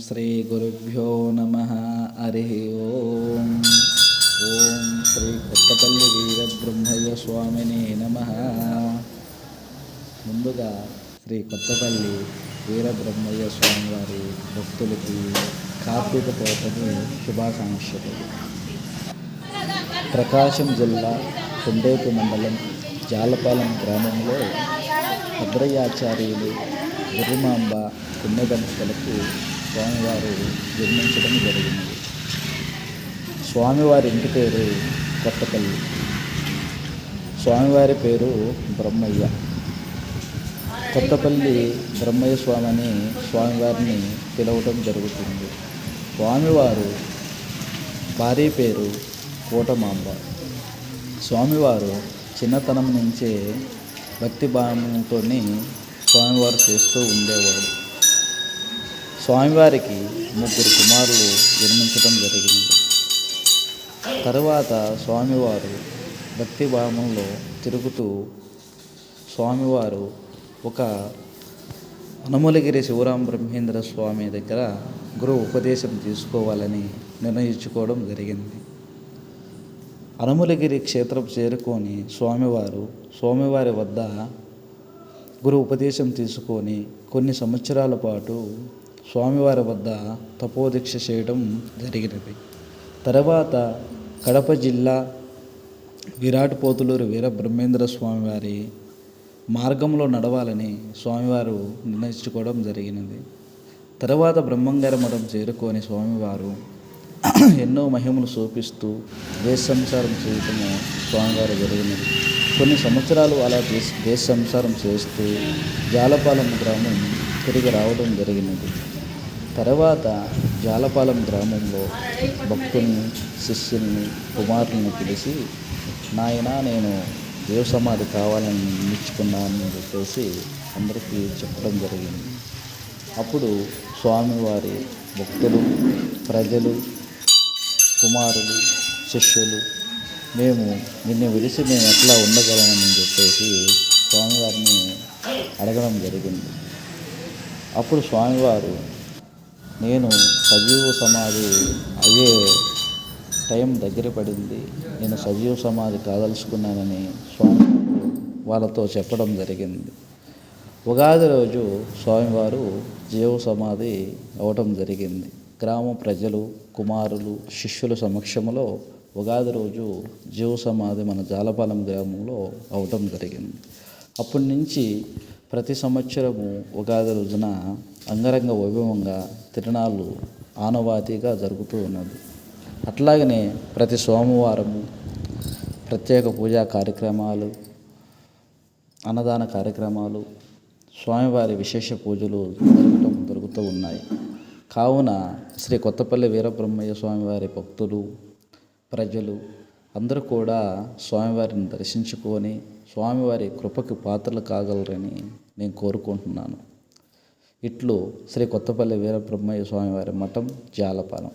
శ్రీ గురుభ్యో నమ. హరి ఓం. ఓం శ్రీ కొత్తపల్లి వీరబ్రహ్మయ్య స్వామిని నమ. ముందుగా శ్రీ కొత్తపల్లి వీరబ్రహ్మయ్య స్వామి వారి భక్తులకి కార్తీక పౌర్ణమి శుభాకాంక్షలు. ప్రకాశం జిల్లా కొండేపు మండలం జాలపాలెం గ్రామంలో భద్రయాచార్యులు గురుమాంబ పుణ్యదంపతులకు స్వామివారు జన్మించడం జరిగింది. స్వామివారి ఇంటి పేరు కొత్తపల్లి. స్వామివారి పేరు బ్రహ్మయ్య. కొత్తపల్లి బ్రహ్మయ్య స్వామి అని స్వామివారిని పిలవటం జరుగుతుంది. స్వామివారు భార్య పేరు కోటమాంబ. స్వామివారు చిన్నతనం నుంచే భక్తి భావంతో స్వామివారు చేస్తూ ఉండేవాడు స్వామివారికి ముగ్గురు కుమారులు జన్మించడం జరిగింది. తరువాత స్వామివారు భక్తి భావంలో తిరుగుతూ స్వామివారు ఒక అనుమలగిరి శివరాం బ్రహ్మేంద్ర స్వామి దగ్గర గురు ఉపదేశం తీసుకోవాలని నిర్ణయించుకోవడం జరిగింది. అనుమలగిరి క్షేత్రం చేరుకొని స్వామివారు స్వామివారి వద్ద గురు ఉపదేశం తీసుకొని కొన్ని సంవత్సరాల పాటు స్వామివారి వద్ద తపోదీక్ష చేయడం జరిగినది. తర్వాత కడప జిల్లా విరాట్ పోతులూరు వీర బ్రహ్మేంద్ర స్వామివారి మార్గంలో నడవాలని స్వామివారు నిర్ణయించుకోవడం జరిగినది. తర్వాత బ్రహ్మంగారి మఠం చేరుకొని స్వామివారు ఎన్నో మహిమలు చూపిస్తూ దేశ సంసారం చేయటము స్వామివారు జరిగినది. కొన్ని సంవత్సరాలు అలా దేశ దేశ సంసారం చేస్తూ జాలపాలెం గ్రామం తిరిగి రావడం జరిగినది. తర్వాత జాలపాలెం గ్రామంలో భక్తుల్ని శిష్యుల్ని కుమారుల్ని పిలిచి నాయన నేను దేవ సమాధి కావాలని నిర్ణయించుకున్నానని చెప్పేసి అందరికీ చెప్పడం జరిగింది. అప్పుడు స్వామివారి భక్తులు ప్రజలు కుమారులు శిష్యులు మేము నిన్ను విడిచి మేము ఎట్లా ఉండగలమని చెప్పేసి స్వామివారిని అడగడం జరిగింది. అప్పుడు స్వామివారు నేను సజీవ సమాధి అయ్యే టైం దగ్గర పడింది. నేను సజీవ సమాధి కాదలుచుకున్నానని స్వామి వాళ్ళతో చెప్పడం జరిగింది. ఉగాది రోజు స్వామివారు జీవ సమాధి అవటం జరిగింది. గ్రామ ప్రజలు కుమారులు శిష్యుల సమక్షంలో ఉగాది రోజు జీవ సమాధి మన జాలపాలెం గ్రామంలో అవటం జరిగింది. అప్పటి నుంచి ప్రతి సంవత్సరము ఉగాది రోజున అంగరంగ వైభవంగా తిరణాలు ఆనవాతిగా జరుగుతూ ఉన్నది. అట్లాగనే ప్రతి సోమవారము ప్రత్యేక పూజా కార్యక్రమాలు అన్నదాన కార్యక్రమాలు స్వామివారి విశేష పూజలు జరగటం జరుగుతూ ఉన్నాయి. కావున శ్రీ కొత్తపల్లి వీరబ్రహ్మయ్య స్వామివారి భక్తులు ప్రజలు అందరూ కూడా స్వామివారిని దర్శించుకొని స్వామివారి కృపకి పాత్రలు కాగలరని నేను కోరుకుంటున్నాను. ఇట్లు శ్రీ కొత్తపల్లి వీరబ్రహ్మయ్య స్వామివారి మఠం జాలపాలెం.